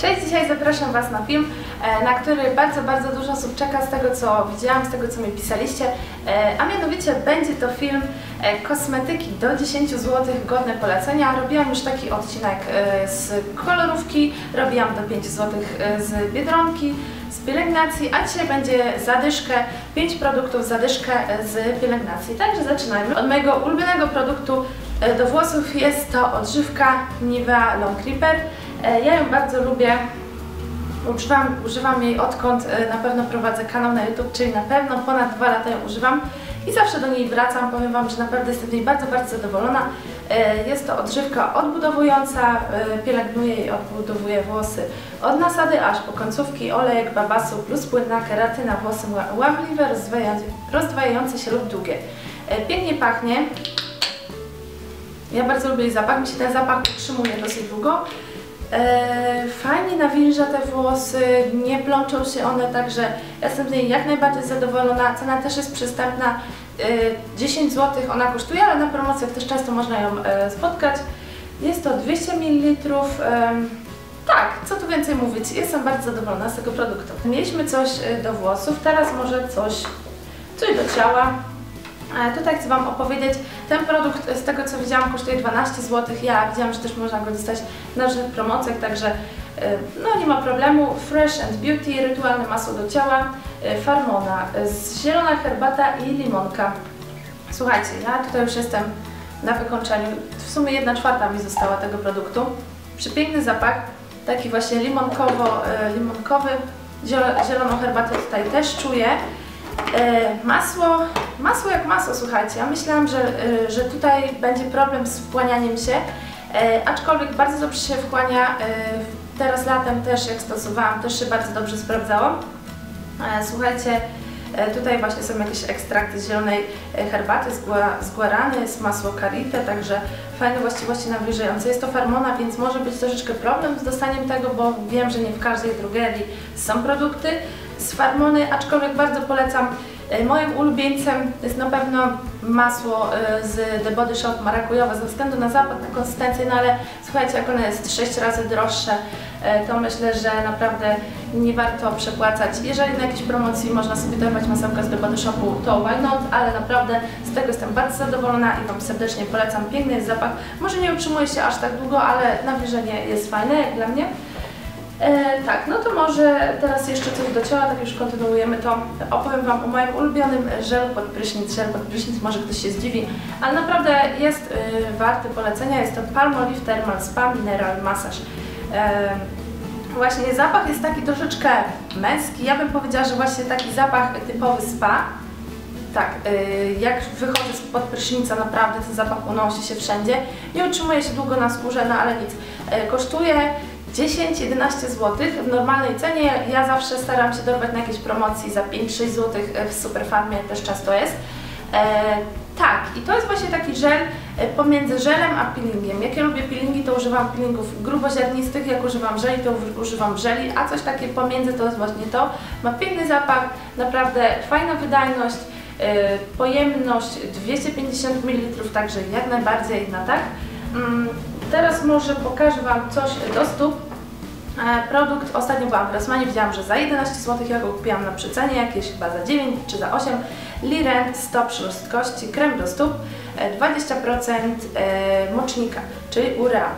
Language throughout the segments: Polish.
Cześć, dzisiaj zapraszam Was na film, e, na który bardzo, bardzo dużo osób czeka z tego co widziałam, z tego co mi pisaliście, e, a mianowicie będzie to film e, kosmetyki do 10 zł godne polecenia. Robiłam już taki odcinek z kolorówki, robiłam do 5 zł z Biedronki, z pielęgnacji, a dzisiaj będzie zadyszkę, 5 produktów zadyszkę z pielęgnacji. Także zaczynajmy. Od mojego ulubionego produktu do włosów jest to odżywka Nivea Long Creeper. E, ja ją bardzo lubię. Używam, używam jej odkąd e, na pewno prowadzę kanał na YouTube, czyli na pewno ponad dwa lata ją używam i zawsze do niej wracam. Powiem Wam, że naprawdę jestem z niej bardzo, bardzo zadowolona. E, jest to odżywka odbudowująca, pielęgnuje i odbudowuje włosy od nasady aż po końcówki, olejek babasu plus płynna keratyna, włosy łamliwe, rozdwajające się lub długie. Pięknie pachnie. Ja bardzo lubię jej zapach, mi się ten zapach utrzymuje dosyć długo. E, fajnie nawilża te włosy, nie plączą się one, także jestem z niej jak najbardziej zadowolona. Cena też jest przystępna, 10 zł ona kosztuje, ale na promocjach też często można ją e, spotkać. Jest to 200 ml. Tak, co tu więcej mówić, jestem bardzo zadowolona z tego produktu. Mieliśmy coś e, do włosów, teraz może coś, coś do ciała. Tutaj chcę Wam opowiedzieć, ten produkt z tego co widziałam kosztuje 12 zł, ja widziałam, że też można go dostać na różnych promocjach, także y, no nie ma problemu. Fresh and Beauty, rytualne masło do ciała, Farmona, zielona herbata i limonka. Słuchajcie, ja tutaj już jestem na wykończeniu, w sumie 1 czwarta mi została tego produktu. Przepiękny zapach, taki właśnie limonkowo, y, limonkowy, zieloną herbatę tutaj też czuję. E, masło, masło jak masło, słuchajcie. Ja myślałam, że, e, że tutaj będzie problem z wchłanianiem się, e, aczkolwiek bardzo dobrze się wchłania. Teraz latem też, jak stosowałam, też się bardzo dobrze sprawdzało. Słuchajcie, tutaj właśnie są jakieś ekstrakty z zielonej herbaty, z guarany, jest masło karite, także fajne właściwości nawilżające. Jest to farmona, więc może być troszeczkę problem z dostaniem tego, bo wiem, że nie w każdej drogerii są produkty z Farmony, aczkolwiek bardzo polecam. E, moim ulubieńcem jest na pewno masło e, z The Body Shop marakujowe ze względu na zapach, na konsystencję, no ale słuchajcie, jak ono jest 6 razy droższe, e, to myślę, że naprawdę nie warto przepłacać. Jeżeli na jakiejś promocji można sobie dorwać masełka z The Body Shopu, to why not, ale naprawdę z tego jestem bardzo zadowolona i Wam serdecznie polecam. Piękny jest zapach, może nie utrzymuje się aż tak długo, ale nawilżenie jest fajne jak dla mnie. E, tak, no to może teraz jeszcze coś do ciała, tak już kontynuujemy to. Opowiem Wam o moim ulubionym żelu pod prysznic. Żel pod prysznic, może ktoś się zdziwi, ale naprawdę jest y, warty polecenia. Jest to Palmolive Thermal Spa Mineral Massage. E, właśnie zapach jest taki troszeczkę męski. Ja bym powiedziała, że właśnie taki zapach typowy spa. Tak, y, jak wychodzę spod prysznica, naprawdę ten zapach unosi się wszędzie. Nie utrzymuje się długo na skórze, no ale nic. E, kosztuje 10-11 zł w normalnej cenie. Ja zawsze staram się dorwać na jakieś promocji za 5-6 zł w Superfarmie też często jest. E, tak, i to jest właśnie taki żel e, pomiędzy żelem a peelingiem. Jak ja lubię peelingi, to używam peelingów gruboziarnistych, jak używam żeli, to używam żeli, a coś takie pomiędzy to jest właśnie to. Ma piękny zapach, naprawdę fajna wydajność, e, pojemność 250 ml, także jak najbardziej na tak. Mm, Teraz może pokażę Wam coś do stóp. E, produkt, ostatnio byłam w Rossmanie, widziałam, że za 11 zł, ja go kupiłam na przecenie, jakieś chyba za 9 czy za 8. Liren Stop Szorstkości, krem do stóp, 20% e, e, mocznika, czyli urea.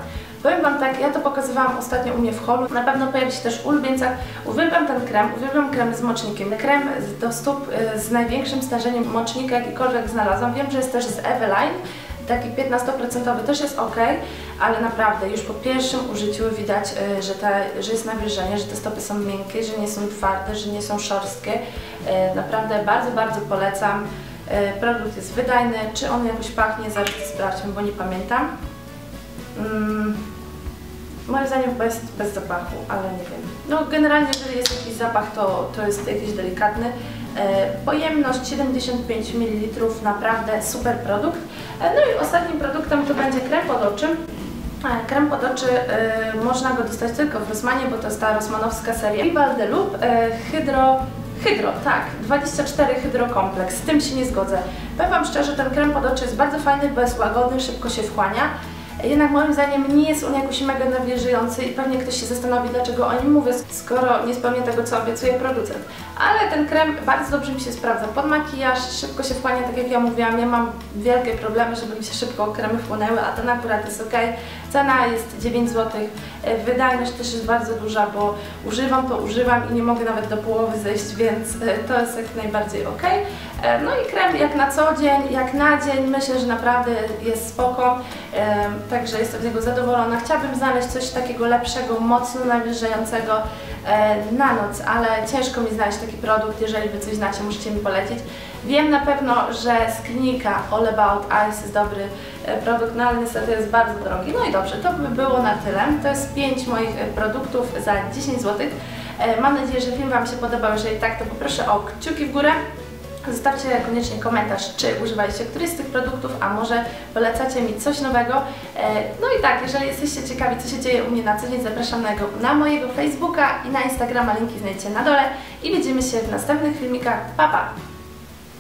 Powiem Wam tak, ja to pokazywałam ostatnio u mnie w holu, na pewno pojawi się też w ulubieńcach. Uwielbiam ten krem, uwielbiam krem z mocznikiem. Krem do stóp z największym stężeniem mocznika jakikolwiek znalazłam. Wiem, że jest też z Eveline, taki 15% też jest ok, ale naprawdę już po pierwszym użyciu widać, y, że, te, że jest nawilżenie, że te stopy są miękkie, że nie są twarde, że nie są szorstkie. Y, naprawdę bardzo, bardzo polecam. Y, produkt jest wydajny, czy on jakoś pachnie, zaraz sprawdźmy, bo nie pamiętam. Mm, moim zdaniem jest bez zapachu, ale nie wiem. No generalnie jeżeli jest jakiś zapach, to, to jest jakiś delikatny. E, pojemność 75 ml, naprawdę super produkt. E, no i ostatnim produktem to będzie krem pod oczy. E, krem pod oczy można go dostać tylko w Rosmanie, bo to jest ta rosmanowska seria Rival de Loop Hydro Hydro, tak, 24 hydrokompleks, z tym się nie zgodzę. Powiem Wam szczerze, ten krem pod oczy jest bardzo fajny, bo jest łagodny, szybko się wchłania. Jednak moim zdaniem nie jest on jakoś mega nawilżający i pewnie ktoś się zastanowi, dlaczego o nim mówię, skoro nie spełnia tego, co obiecuje producent. Ale ten krem bardzo dobrze mi się sprawdza pod makijaż, szybko się wchłania, tak jak ja mówiłam, ja mam wielkie problemy, żeby mi się szybko kremy wchłonęły, a ten akurat jest ok. Cena jest 9 zł, e, wydajność też jest bardzo duża, bo używam to, używam i nie mogę nawet do połowy zejść, więc e, to jest jak najbardziej ok. E, No i krem jak na co dzień, jak na dzień, myślę, że naprawdę jest spoko, e, także jestem z niego zadowolona. Chciałabym znaleźć coś takiego lepszego, mocno nawilżającego e, na noc, ale ciężko mi znaleźć taki produkt, jeżeli Wy coś znacie, możecie mi polecić. Wiem na pewno, że z klinika All About Eyes jest dobry produkt, no ale niestety jest bardzo drogi. No i dobrze, to by było na tyle. To jest 5 moich produktów za 10 zł. Mam nadzieję, że film Wam się podobał. Jeżeli tak, to poproszę o kciuki w górę. Zostawcie koniecznie komentarz, czy używaliście któryś z tych produktów, a może polecacie mi coś nowego. E, No i tak, jeżeli jesteście ciekawi, co się dzieje u mnie na co dzień, zapraszam na, jego, na mojego Facebooka i na Instagrama, linki znajdziecie na dole i widzimy się w następnych filmikach. Pa, pa!